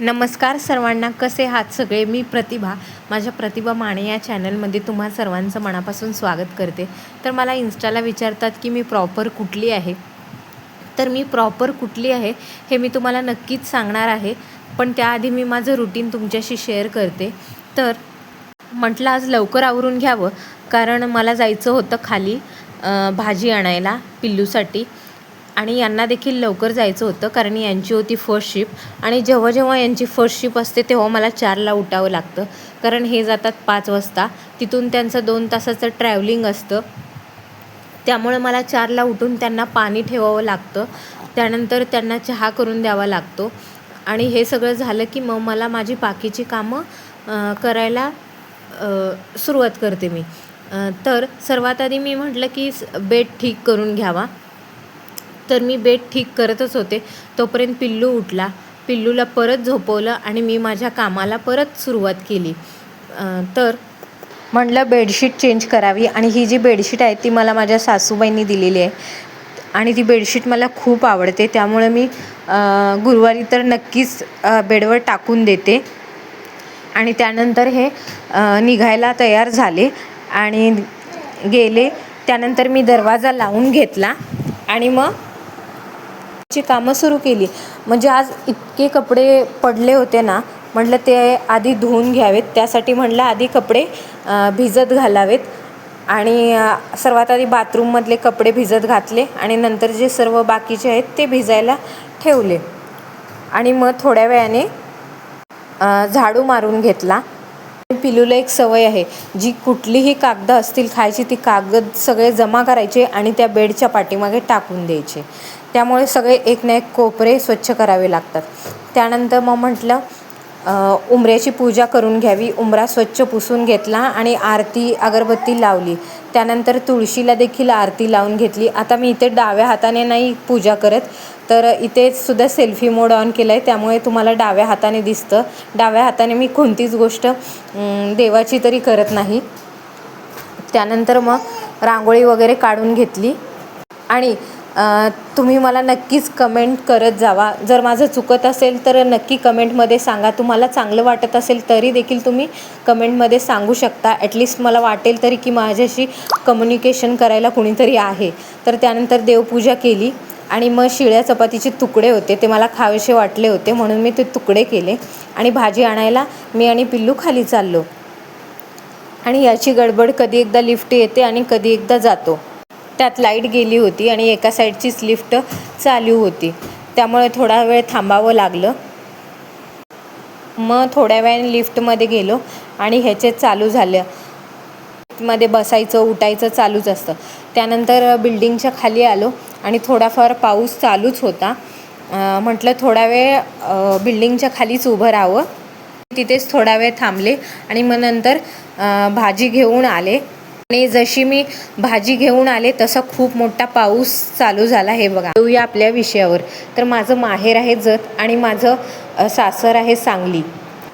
नमस्कार सर्वांना कसे आहात सगळे? मी प्रतिभा. माझ्या प्रतिभा माने या चॅनलमध्ये तुम्हा सर्वांचं मनापासून स्वागत करते. तर मला इन्स्टाला विचारतात की मी प्रॉपर कुठली आहे? तर मी प्रॉपर कुठली आहे हे मी तुम्हाला नक्कीच सांगणार आहे. पण त्याआधी मी माझं रुटीन तुमच्याशी शेअर करते. तर म्हटलं आज लवकर आवरून घ्यावं. कारण मला जायचं होतं खाली भाजी आणायला पिल्लूसाठी. आणि यांना देखील लवकर जायचं होतं कारण यांची होती फर्स्ट शिप आणि जेव्हा जेव्हा यांची फर्स्ट शिप असते तेव्हा मला चारला उठावं लागतं. कारण हे जातात पाच वाजता. तिथून त्यांचं दोन तासाचं ट्रॅव्हलिंग असतं. त्यामुळे मला चारला उठून त्यांना पाणी ठेवावं लागतं. त्यानंतर त्यांना चहा करून द्यावा लागतो. आणि हे सगळं झालं की मग मला माझी बाकीची कामं करायला सुरुवात करते मी. तर सर्वात आधी मी म्हटलं की बेड ठीक करून घ्यावा. तर मी बेड ठीक करतच होते. तोपर्यंत पिल्लू उठला. पिल्लूला परत झोपवलं आणि मी माझ्या कामाला परत सुरुवात केली. तर म्हटलं बेडशीट चेंज करावी आणि ही जी बेडशीट आहे ती मला माझ्या सासूबाईंनी दिलेली आहे. आणि ती बेडशीट मला खूप आवडते. त्यामुळे मी गुरुवारी तर नक्कीच बेडवर टाकून देते. आणि त्यानंतर हे निघायला तयार झाले आणि गेले. त्यानंतर मी दरवाजा लावून घेतला आणि मग ची कामं सुरू केली. म्हणजे आज इतके कपडे पडले होते ना म्हटलं ते आधी धुवून घ्यावेत त्यासाठी म्हटलं आधी कपडे भिजत घालावेत. आणि सर्वात आधी बाथरूममधले कपडे भिजत घातले आणि नंतर जे सर्व बाकीचे आहेत ते भिजायला ठेवले. आणि मग थोड्या वेळाने झाडू मारून घेतला. पिलूला एक सवय आहे जी कुठलीही कागदं असतील खायची ती कागद सगळे जमा करायचे आणि त्या बेडच्या पाठीमागे टाकून द्यायचे. त्यामुळे सगळे एक ना एक कोपरे स्वच्छ करावे लागतात. त्यानंतर मग म्हटलं उंबऱ्याची पूजा करून घ्यावी. उंबरा स्वच्छ पुसून घेतला आणि आरती अगरबत्ती लावली. त्यानंतर तुळशीला देखील आरती लावून घेतली. आता मी इथे डाव्या हाताने नाही पूजा करत तर इथे सुद्धा सेल्फी मोड ऑन केला आहे त्यामुळे तुम्हाला डाव्या हाताने दिसतं. डाव्या हाताने मी कोणतीच गोष्ट देवाची तरी करत नाही. त्यानंतर मग रांगोळी वगैरे काढून घेतली. आणि तुम्ही मला नक्कीच कमेंट करत जावा. जर माझं चुकत असेल तर नक्की कमेंटमध्ये सांगा. तुम्हाला चांगलं वाटत असेल तरी देखील तुम्ही कमेंटमध्ये सांगू शकता. ॲटलिस्ट मला वाटेल तरी की माझ्याशी कम्युनिकेशन करायला कुणीतरी आहे. तर त्यानंतर देवपूजा केली आणि मग शिळ्या चपातीचे तुकडे होते. ते मला खावेसे वाटले होते म्हणून मी ते तुकडे केले आणि भाजी आणायला मी आणि पिल्लू खाली चाललो. आणि याची गडबड कधी एकदा लिफ्ट येते आणि कधी एकदा जातो. त्यात लाइट गेली होती आणि एका साईडचीच लिफ्ट चालू होती. त्यामुळे थोडा वेळ थांबावं लागलं. मग थोड्या वेळाने लिफ्टमध्ये गेलो आणि ह्याचे चालू झालं. मध्ये बसायचं उठायचं चालूच असतं. त्यानंतर बिल्डिंगच्या खाली आलो आणि थोडाफार पाऊस चालूच होता. म्हटलं थोडा वेळ बिल्डिंगच्या खालीच उभं राहावं. तिथेच थोडा वेळ थांबले आणि मग नंतर भाजी घेऊन आले. आणि जशी मी भाजी घेऊन आले तसा खूप मोठा पाऊस चालू झाला हे बघा. येऊया आपल्या विषयावर. तर माझं माहेर आहे जत आणि माझं सासर आहे सांगली.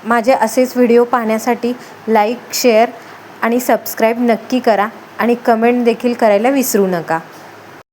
माझे असेच व्हिडिओ पाहण्यासाठी लाईक शेअर आणि सबस्क्राईब नक्की करा आणि कमेंट देखील करायला विसरू नका.